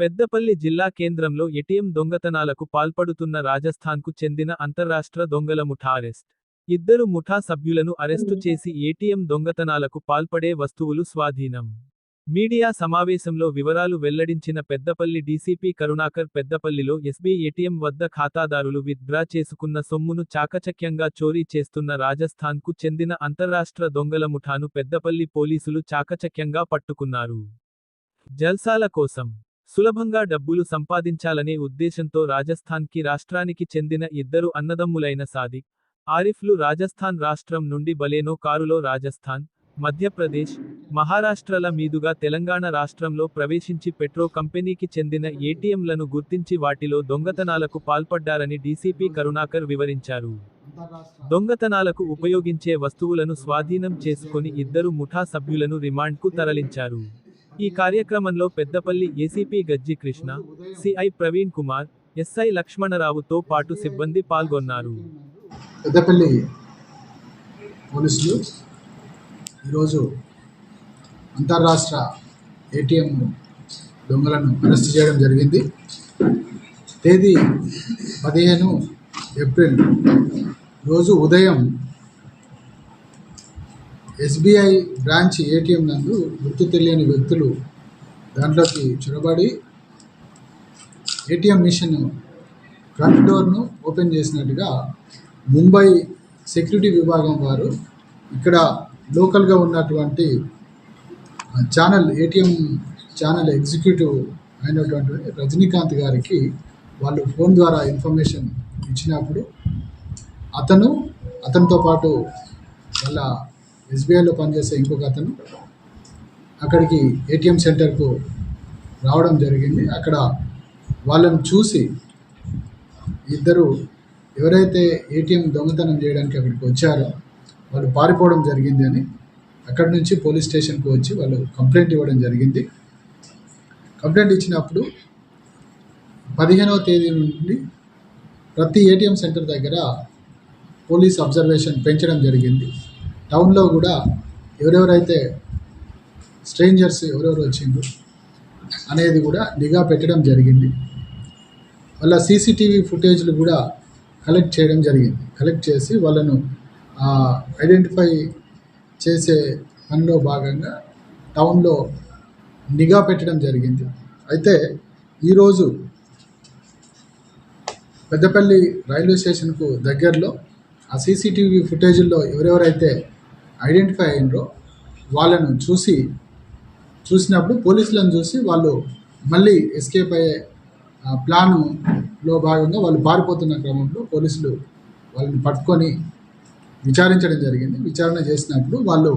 పెద్దపల్లి జిల్లా కేంద్రంలో ఎటిఎం దొంగతనాలకు పాల్పడుతున్న రాజస్థాన్కు చెందిన అంతర్రాష్ట్ర దొంగల ముఠా అరెస్ట్ ఇద్దరు ముఠా సభ్యులను అరెస్టు చేసి ఏటీఎం దొంగతనాలకు పాల్పడే వస్తువులు స్వాధీనం. మీడియా సమావేశంలో వివరాలు వెల్లడించిన పెద్దపల్లి డీసీపీ కరుణాకర్ పెద్దపల్లిలో ఎస్బీ ఏటీఎం వద్ద ఖాతాదారులు విత్డ్రా చేసుకున్న సొమ్మును చాకచక్యంగా చోరీ చేస్తున్న రాజస్థాన్కు చెందిన అంతర్రాష్ట్ర దొంగల ముఠాను పెద్దపల్లి పోలీసులు చాకచక్యంగా పట్టుకున్నారు. జల్సాల కోసం సులభంగా డబ్బులు సంపాదించాలనే ఉద్దేశంతో రాజస్థాన్కి రాష్ట్రానికి చెందిన ఇద్దరు అన్నదమ్ములైన సాదిక్ ఆరిఫ్లు రాజస్థాన్ రాష్ట్రం నుండి బలేనో కారులో రాజస్థాన్ మధ్యప్రదేశ్ మహారాష్ట్రల మీదుగా తెలంగాణ రాష్ట్రంలో ప్రవేశించి పెట్రో కంపెనీకి చెందిన ఏటీఎంలను గుర్తించి వాటిలో దొంగతనాలకు పాల్పడ్డారని డీసీపీ కరుణాకర్ వివరించారు. దొంగతనాలకు ఉపయోగించే వస్తువులను స్వాధీనం చేసుకుని ఇద్దరు ముఠా సభ్యులను రిమాండ్కు తరలించారు. ఈ కార్యక్రమంలో Peddapalli ACP Gajji Krishna CI Praveen Kumar SI లక్ష్మణరావుతో పాటు సిబ్బంది పాల్గొన్నారు. పెద్దపల్లి పోలీసులు ఈరోజు అంతర్రాష్ట్ర ఏటీఎం దొంగలను అరెస్ట్ చేయడం జరిగింది. తేదీ పదిహేను ఏప్రిల్ రోజు ఉదయం ఎస్బీఐ బ్రాంచ్ ఏటీఎం నందు గుర్తు తెలియని వ్యక్తులు దాంట్లోకి చొరబడి ఏటీఎం మిషన్ ఫ్రంట్ డోర్ను ఓపెన్ చేసినట్టుగా ముంబై సెక్యూరిటీ విభాగం వారు ఇక్కడ లోకల్గా ఉన్నటువంటి ఛానల్ ఏటీఎం ఛానల్ ఎగ్జిక్యూటివ్ అయినటువంటి రజనీకాంత్ గారికి వాళ్ళు ఫోన్ ద్వారా ఇన్ఫర్మేషన్ ఇచ్చినప్పుడు అతను అతనితో పాటు వాళ్ళ ఎస్బీఐలో పనిచేసే ఇంకొక అతను అక్కడికి ఏటీఎం సెంటర్కు రావడం జరిగింది. అక్కడ వాళ్ళని చూసి ఇద్దరు ఎవరైతే ఏటీఎం దొంగతనం చేయడానికి అక్కడికి వచ్చారో వాళ్ళు పారిపోవడం జరిగింది అని అక్కడి నుంచి పోలీస్ స్టేషన్కి వచ్చి వాళ్ళు కంప్లైంట్ ఇవ్వడం జరిగింది. కంప్లైంట్ ఇచ్చినప్పుడు పదిహేనవ తేదీ నుండి ప్రతి ఏటీఎం సెంటర్ దగ్గర పోలీస్ అబ్జర్వేషన్ పెంచడం జరిగింది. టౌన్లో కూడా ఎవరెవరైతే స్ట్రేంజర్స్ ఎవరెవరు వచ్చిండ్రు అనేది కూడా నిఘా పెట్టడం జరిగింది. వాళ్ళ సీసీటీవీ ఫుటేజ్లు కూడా కలెక్ట్ చేయడం జరిగింది. కలెక్ట్ చేసి వాళ్ళను ఐడెంటిఫై చేసే పనిలో భాగంగా టౌన్లో నిఘా పెట్టడం జరిగింది. అయితే ఈరోజు పెద్దపల్లి రైల్వే స్టేషన్కు దగ్గరలో ఆ సీసీటీవీ ఫుటేజ్లో ఎవరెవరైతే ఐడెంటిఫై అయినరో వాళ్ళను చూసి చూసినప్పుడు పోలీసులను చూసి వాళ్ళు మళ్ళీ ఎస్కేప్ అయ్యే ఆ, ప్లానులో భాగంగా వాళ్ళు పారిపోతున్న క్రమంలో పోలీసులు వాళ్ళని పట్టుకొని విచారించడం జరిగింది. విచారణ చేసినప్పుడు వాళ్ళు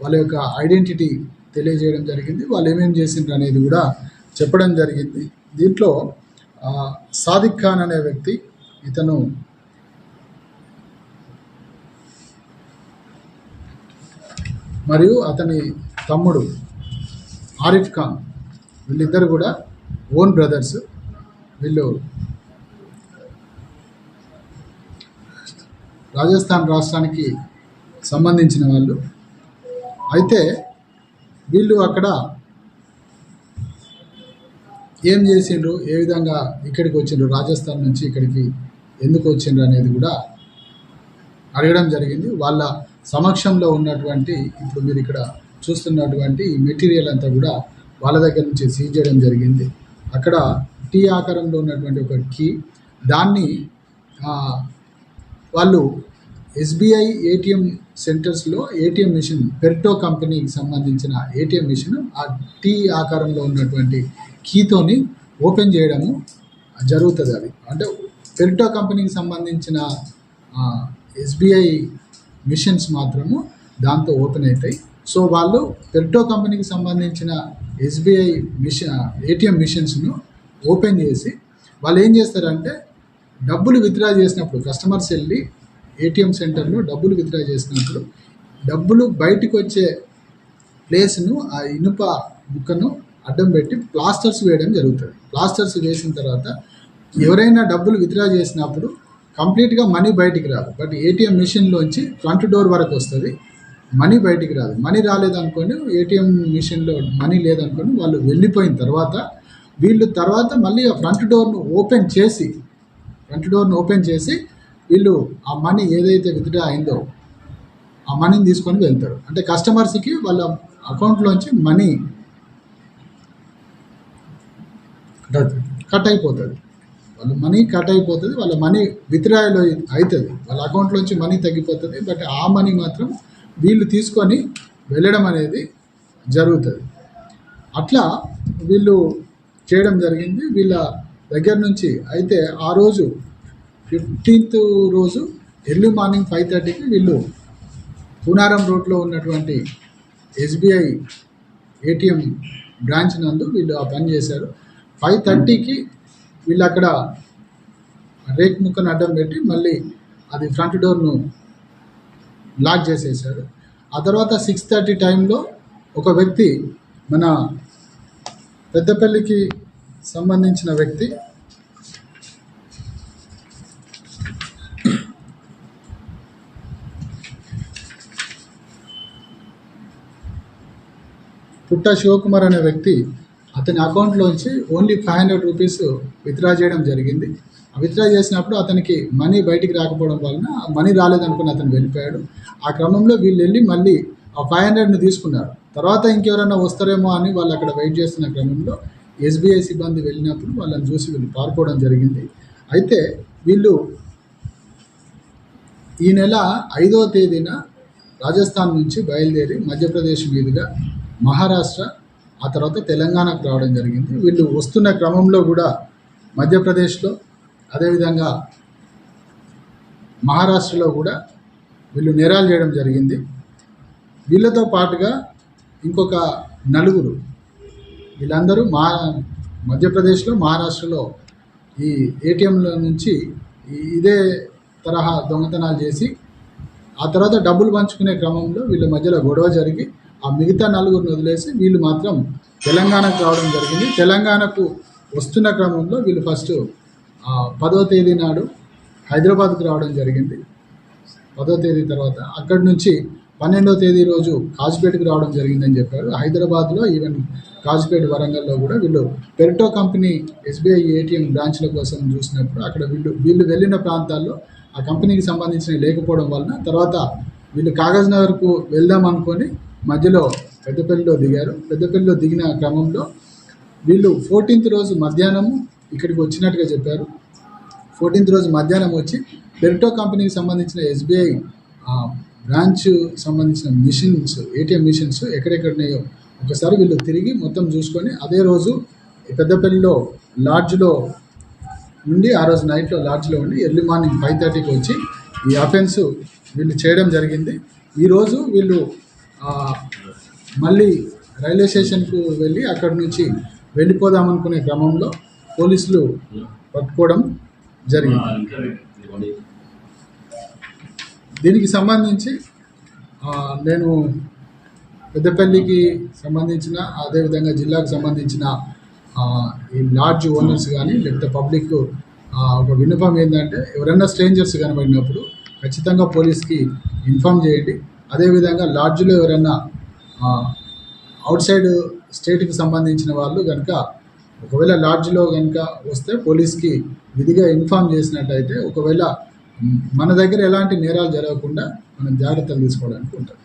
వాళ్ళ యొక్క ఐడెంటిటీ తెలియజేయడం జరిగింది. వాళ్ళు ఏమేమి చేసిండ్రు అనేది కూడా చెప్పడం జరిగింది. దీంట్లో సాదిక్ ఖాన్ అనే వ్యక్తి ఇతను మరియు అతని తమ్ముడు ఆరిఫ్ ఖాన్ వీళ్ళిద్దరు కూడా ఓన్ బ్రదర్స్. వీళ్ళు రాజస్థాన్ రాష్ట్రానికి సంబంధించిన వాళ్ళు. అయితే వీళ్ళు అక్కడ ఏం చేసిండ్రు? ఏ విధంగా ఇక్కడికి వచ్చిండ్రు? రాజస్థాన్ నుంచి ఇక్కడికి ఎందుకు వచ్చిండ్రు అనేది కూడా అడగడం జరిగింది. వాళ్ళ సమక్షంలో ఉన్నటువంటి ఇప్పుడు మీరు ఇక్కడ చూస్తున్నటువంటి ఈ మెటీరియల్ అంతా కూడా వాళ్ళ దగ్గర నుంచి సీజ్ చేయడం జరిగింది. అక్కడ టీ ఆకారంలో ఉన్నటువంటి ఒక కీ దాన్ని వాళ్ళు ఎస్బీఐ ఏటీఎం సెంటర్స్లో ఏటీఎం మిషన్ పెర్టో కంపెనీకి సంబంధించిన ఏటీఎం మిషన్ ఆ టీ ఆకారంలో ఉన్నటువంటి కీతోని ఓపెన్ చేయడము జరుగుతుంది అది. అంటే పెర్టో కంపెనీకి సంబంధించిన ఎస్బీఐ మిషన్స్ మాత్రము దాంతో ఓపెన్ అవుతాయి సో వాళ్ళు పెర్టో కంపెనీకి సంబంధించిన ఎస్బీఐ మిషన్ ఏటీఎం మిషన్స్ను ఓపెన్ చేసి వాళ్ళు ఏం చేస్తారంటే డబ్బులు విత్డ్రా చేసినప్పుడు కస్టమర్స్ వెళ్ళి ఏటీఎం సెంటర్లో డబ్బులు విత్డ్రా చేసినప్పుడు డబ్బులు బయటకు వచ్చే ప్లేస్ను ఆ ఇనుప ముక్కను అడ్డం పెట్టి ప్లాస్టర్స్ వేయడం జరుగుతుంది. ప్లాస్టర్స్ వేసిన తర్వాత ఎవరైనా డబ్బులు విత్డ్రా చేసినప్పుడు కంప్లీట్గా మనీ బయటికి రాదు. బట్ ఏటీఎం మిషన్లోంచి ఫ్రంట్ డోర్ వరకు వస్తుంది. మనీ బయటికి రాదు. మనీ రాలేదనుకోని ఏటీఎం మిషన్లో మనీ లేదనుకోండి వాళ్ళు వెళ్ళిపోయిన తర్వాత వీళ్ళు తర్వాత మళ్ళీ ఆ ఫ్రంట్ డోర్ను ఓపెన్ చేసి ఫ్రంట్ డోర్ను ఓపెన్ చేసి వీళ్ళు ఆ మనీ ఏదైతే విత్డ్రా అయిందో ఆ మనీని తీసుకొని వెళ్తారు. అంటే కస్టమర్స్కి వాళ్ళ అకౌంట్లోంచి మనీ కట్ అయిపోతుంది. వాళ్ళ మనీ కట్ అయిపోతుంది. వాళ్ళ మనీ విత్డ్రాయల్ అవుతుంది. వాళ్ళ అకౌంట్లోంచి మనీ తగ్గిపోతుంది. బట్ ఆ మనీ మాత్రం వీళ్ళు తీసుకొని వెళ్ళడం అనేది జరుగుతుంది. అట్లా వీళ్ళు చేయడం జరిగింది. వీళ్ళ దగ్గర నుంచి అయితే ఆ రోజు ఫిఫ్టీన్త్ రోజు ఎర్లీ మార్నింగ్ ఫైవ్ థర్టీకి వీళ్ళు పూనారం రోడ్లో ఉన్నటువంటి ఎస్బీఐ ఏటీఎం బ్రాంచ్ నందు వీళ్ళు ఆ పని చేశారు. ఫైవ్ థర్టీకి వీళ్ళు అక్కడ రేక్ ముక్కను అడ్డం పెట్టి మళ్ళీ అది ఫ్రంట్ డోర్ను లాక్ చేసేసారు ఆ తర్వాత సిక్స్ థర్టీ టైంలో ఒక వ్యక్తి మన పెద్దపల్లికి సంబంధించిన వ్యక్తి పుట్ట శివకుమార్ అనే వ్యక్తి అతని అకౌంట్లోంచి only five hundred rupees withdraw చేయడం జరిగింది. ఆ విత్డ్రా చేసినప్పుడు అతనికి మనీ బయటికి రాకపోవడం వలన ఆ మనీ రాలేదనుకుని అతను వెళ్ళిపోయాడు. ఆ క్రమంలో వీళ్ళు వెళ్ళి మళ్ళీ ఆ ఫైవ్ హండ్రెడ్ని తీసుకున్నారు. తర్వాత ఇంకెవరైనా వస్తారేమో అని వాళ్ళు అక్కడ వెయిట్ చేస్తున్న క్రమంలో ఎస్బీఐ సిబ్బంది వెళ్ళినప్పుడు వాళ్ళని చూసి వీళ్ళు పారిపోవడం జరిగింది. అయితే వీళ్ళు ఈ నెల ఐదో తేదీన రాజస్థాన్ నుంచి బయలుదేరి మధ్యప్రదేశ్ మీదుగా మహారాష్ట్ర ఆ తర్వాత తెలంగాణకు రావడం జరిగింది. వీళ్ళు వస్తున్న క్రమంలో కూడా మధ్యప్రదేశ్లో అదేవిధంగా మహారాష్ట్రలో కూడా వీళ్ళు నేరాలు చేయడం జరిగింది. వీళ్ళతో పాటుగా ఇంకొక నలుగురు వీళ్ళందరూ మా మధ్యప్రదేశ్లో మహారాష్ట్రలో ఈ ఏటీఎంల నుంచి ఇదే తరహా దొంగతనాలు చేసి ఆ తర్వాత డబ్బులు పంచుకునే క్రమంలో వీళ్ళ మధ్యలో గొడవ జరిగి ఆ మిగతా నలుగురిని వదిలేసి వీళ్ళు మాత్రం తెలంగాణకు రావడం జరిగింది. తెలంగాణకు వస్తున్న క్రమంలో వీళ్ళు ఫస్ట్ పదో తేదీ నాడు హైదరాబాద్కు రావడం జరిగింది. పదో తేదీ తర్వాత అక్కడి నుంచి పన్నెండో తేదీ రోజు కాజ్పేటకు రావడం జరిగిందని చెప్పారు. హైదరాబాద్లో ఈవెన్ కాజ్పేట వరంగల్లో కూడా వీళ్ళు పెరిటో కంపెనీ ఎస్బీఐ ఏటీఎం బ్రాంచ్ల కోసం చూసినప్పుడు అక్కడ వీళ్ళు వీళ్ళు వెళ్ళిన ప్రాంతాల్లో ఆ కంపెనీకి సంబంధించిన లేకపోవడం వలన తర్వాత వీళ్ళు కాగజ్ నగర్కు వెళ్దాం అనుకొని మధ్యలో పెద్దపల్లిలో దిగారు. పెద్దపల్లిలో దిగిన క్రమంలో వీళ్ళు ఫోర్టీన్త్ రోజు మధ్యాహ్నం ఇక్కడికి వచ్చినట్టుగా చెప్పారు. ఫోర్టీన్త్ రోజు మధ్యాహ్నం వచ్చి పెరిటో కంపెనీకి సంబంధించిన ఎస్బీఐ బ్రాంచ్ సంబంధించిన మిషన్స్ ఏటీఎం మిషన్స్ ఎక్కడెక్కడున్నాయో ఒకసారి వీళ్ళు తిరిగి మొత్తం చూసుకొని అదే రోజు పెద్దపల్లిలో లాడ్జ్లో ఉండి ఆ రోజు నైట్లో లాడ్జ్లో ఉండి ఎర్లీ మార్నింగ్ ఫైవ్ థర్టీకి వచ్చి ఈ అఫెన్స్ వీళ్ళు చేయడం జరిగింది. ఈరోజు వీళ్ళు మళ్ళీ రైల్వే స్టేషన్కు వెళ్ళి అక్కడి నుంచి వెళ్ళిపోదామనుకునే క్రమంలో పోలీసులు పట్టుకోవడం జరిగింది. దీనికి సంబంధించి నేను పెద్దపల్లికి సంబంధించిన అదేవిధంగా జిల్లాకు సంబంధించిన ఈ లాడ్జ్ ఓనర్స్ కానీ లేకపోతే పబ్లిక్ ఒక విన్నపం ఏంటంటే ఎవరైనా స్ట్రేంజర్స్ కనబడినప్పుడు ఖచ్చితంగా పోలీస్కి ఇన్ఫామ్ చేయండి. అదేవిధంగా లాడ్జ్లో ఎవరైనా అవుట్ సైడ్ స్టేట్కి సంబంధించిన వాళ్ళు కనుక ఒకవేళ లాడ్జ్లో కనుక వస్తే పోలీస్కి విధిగా ఇన్ఫామ్ చేసినట్టయితే ఒకవేళ మన దగ్గర ఎలాంటి నేరాలు జరగకుండా మనం జాగ్రత్తలు తీసుకోవడానికి ఉంటుంది